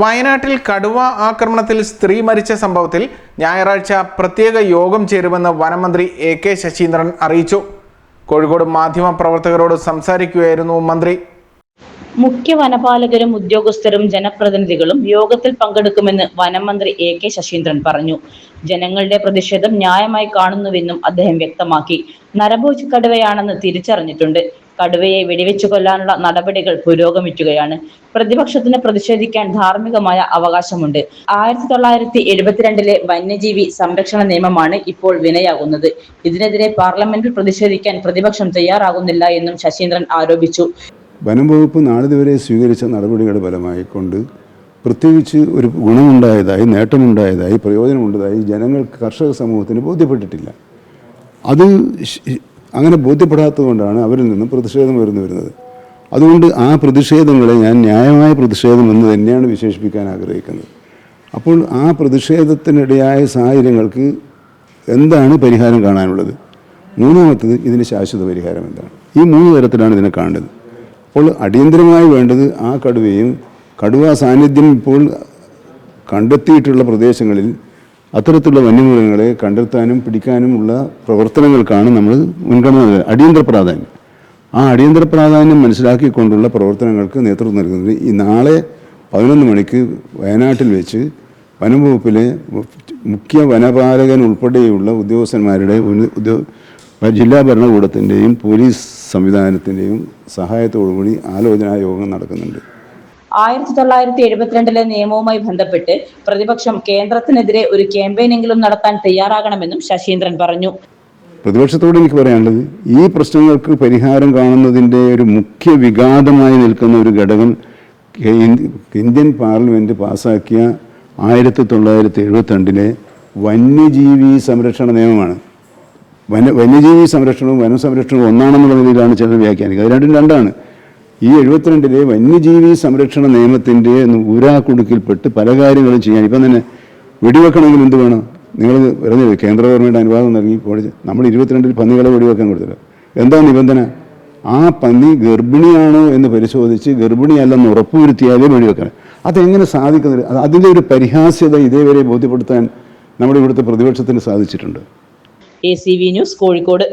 വയനാട്ടിൽ കടുവ ആക്രമണത്തിൽ സ്ത്രീ മരിച്ച സംഭവത്തിൽ ഞായറാഴ്ച പ്രത്യേക യോഗം ചേരുമെന്ന് വനമന്ത്രി എ കെ ശശീന്ദ്രൻ അറിയിച്ചു. കോഴിക്കോട് മാധ്യമപ്രവർത്തകരോട് സംസാരിക്കുകയായിരുന്നു മന്ത്രി. മുഖ്യ വനപാലകരും ഉദ്യോഗസ്ഥരും ജനപ്രതിനിധികളും യോഗത്തിൽ പങ്കെടുക്കുമെന്ന് വനം മന്ത്രി എ കെ ശശീന്ദ്രൻ പറഞ്ഞു. ജനങ്ങളുടെ പ്രതിഷേധം ന്യായമായി കാണുന്നുവെന്നും അദ്ദേഹം വ്യക്തമാക്കി. നരഭോജ് കടുവയാണെന്ന് തിരിച്ചറിഞ്ഞിട്ടുണ്ട്. കടുവയെ വെടിവെച്ചു കൊല്ലാനുള്ള നടപടികൾ പുരോഗമിക്കുകയാണ്. പ്രതിപക്ഷത്തിന് പ്രതിഷേധിക്കാൻ ധാർമ്മികമായ അവകാശമുണ്ട്. ആയിരത്തി തൊള്ളായിരത്തി എഴുപത്തിരണ്ടിലെ വന്യജീവി സംരക്ഷണ നിയമമാണ് ഇപ്പോൾ വിനയാകുന്നത്. ഇതിനെതിരെ പാർലമെന്റിൽ പ്രതിഷേധിക്കാൻ പ്രതിപക്ഷം തയ്യാറാകുന്നില്ല എന്നും ശശീന്ദ്രൻ ആരോപിച്ചു. വനം വകുപ്പ് നാളിതുവരെ സ്വീകരിച്ച നടപടികളുടെ ഫലമായിക്കൊണ്ട് പ്രത്യേകിച്ച് ഒരു ഗുണമുണ്ടായതായി നേട്ടമുണ്ടായതായി പ്രയോജനമുണ്ടായി ജനങ്ങൾക്ക് കർഷക സമൂഹത്തിന് ബോധ്യപ്പെട്ടിട്ടില്ല. അത് അങ്ങനെ ബോധ്യപ്പെടാത്തതുകൊണ്ടാണ് അവരിൽ നിന്നും പ്രതിഷേധം ഉയർന്നു വരുന്നത്. അതുകൊണ്ട് ആ പ്രതിഷേധങ്ങളെ ഞാൻ ന്യായമായ പ്രതിഷേധം എന്ന് തന്നെയാണ് വിശേഷിപ്പിക്കാൻ ആഗ്രഹിക്കുന്നത്. അപ്പോൾ ആ പ്രതിഷേധത്തിനിടയായ സാഹചര്യങ്ങൾക്ക് എന്താണ് പരിഹാരം കാണാനുള്ളത്? മൂന്നാമത്തത് ഇതിന് ശാശ്വത പരിഹാരം എന്താണ്? ഈ മൂന്ന് തരത്തിലാണ് ഇതിനെ കാണേണ്ടത്. അപ്പോൾ അടിയന്തരമായി വേണ്ടത് ആ കടുവയും കടുവ സാന്നിധ്യം ഇപ്പോൾ കണ്ടെത്തിയിട്ടുള്ള പ്രദേശങ്ങളിൽ അത്തരത്തിലുള്ള വന്യമൃഗങ്ങളെ കണ്ടെത്താനും പിടിക്കാനുമുള്ള പ്രവർത്തനങ്ങൾക്കാണ് നമ്മൾ മുൻഗണന. അടിയന്തര പ്രാധാന്യം ആ അടിയന്തര പ്രാധാന്യം മനസ്സിലാക്കിക്കൊണ്ടുള്ള പ്രവർത്തനങ്ങൾക്ക് നേതൃത്വം നൽകുന്നത് ഈ നാളെ പതിനൊന്ന് മണിക്ക് വയനാട്ടിൽ വെച്ച് വനം വകുപ്പിലെ മുഖ്യ വനപാലകൻ ഉൾപ്പെടെയുള്ള ഉദ്യോഗസ്ഥന്മാരുടെ ജില്ലാ ഭരണകൂടത്തിന്റെയും പോലീസ് സംവിധാനത്തിന്റെയും സഹായത്തോടുകൂടി ആലോചനാ യോഗം നടക്കുന്നുണ്ട് ആയിരത്തി തൊള്ളായിരത്തി എഴുപത്തിരണ്ടിലെ നിയമവുമായി ബന്ധപ്പെട്ട് പ്രതിപക്ഷം കേന്ദ്രത്തിനെതിരെ ഒരു ക്യാമ്പയിനെങ്കിലും നടത്താൻ തയ്യാറാകണമെന്നും ശശീന്ദ്രൻ പറഞ്ഞു. പ്രതിപക്ഷത്തോട് എനിക്ക് പറയാനുള്ളത് ഈ പ്രശ്നങ്ങൾക്ക് പരിഹാരം കാണുന്നതിന്റെ ഒരു മുഖ്യ വിഘാതമായി നിൽക്കുന്ന ഒരു ഘടകം ഇന്ത്യൻ പാർലമെന്റ് പാസാക്കിയ ആയിരത്തി തൊള്ളായിരത്തി എഴുപത്തിരണ്ടിലെ വന്യജീവി സംരക്ഷണ നിയമമാണ്. വന വന്യജീവി സംരക്ഷണവും വനസംരക്ഷണവും ഒന്നാണെന്നുള്ള നിലയിലാണ് ചിലർ വ്യാഖ്യാനിക്കുക അത് രണ്ടും രണ്ടാണ്. ഈ എഴുപത്തിരണ്ടിലെ വന്യജീവി സംരക്ഷണ നിയമത്തിന്റെ ഊരാക്കുടുക്കിൽപ്പെട്ട് പല കാര്യങ്ങളും ചെയ്യാൻ. ഇപ്പം തന്നെ വെടിവെക്കണമെങ്കിൽ എന്ത് വേണം? നിങ്ങൾ പറഞ്ഞു കേന്ദ്ര ഗവൺമെന്റ് അനുവാദം നൽകി കോളേജ് നമ്മൾ ഇരുപത്തിരണ്ടിൽ പന്നികളെ വെടിവെക്കാൻ കൊടുത്തില്ല. എന്താ നിബന്ധന? ആ പന്നി ഗർഭിണിയാണോ എന്ന് പരിശോധിച്ച് ഗർഭിണിയല്ലെന്ന് ഉറപ്പുവരുത്തിയാലേ വെടിവെക്കണം അതെങ്ങനെ സാധിക്കുന്നില്ല? അത് അതിന്റെ ഒരു പരിഹാസ്യത ഇതേവരെ ബോധ്യപ്പെടുത്താൻ നമ്മുടെ ഇവിടുത്തെ പ്രതിപക്ഷത്തിന് സാധിച്ചിട്ടുണ്ട്. A C V news Kozhikode.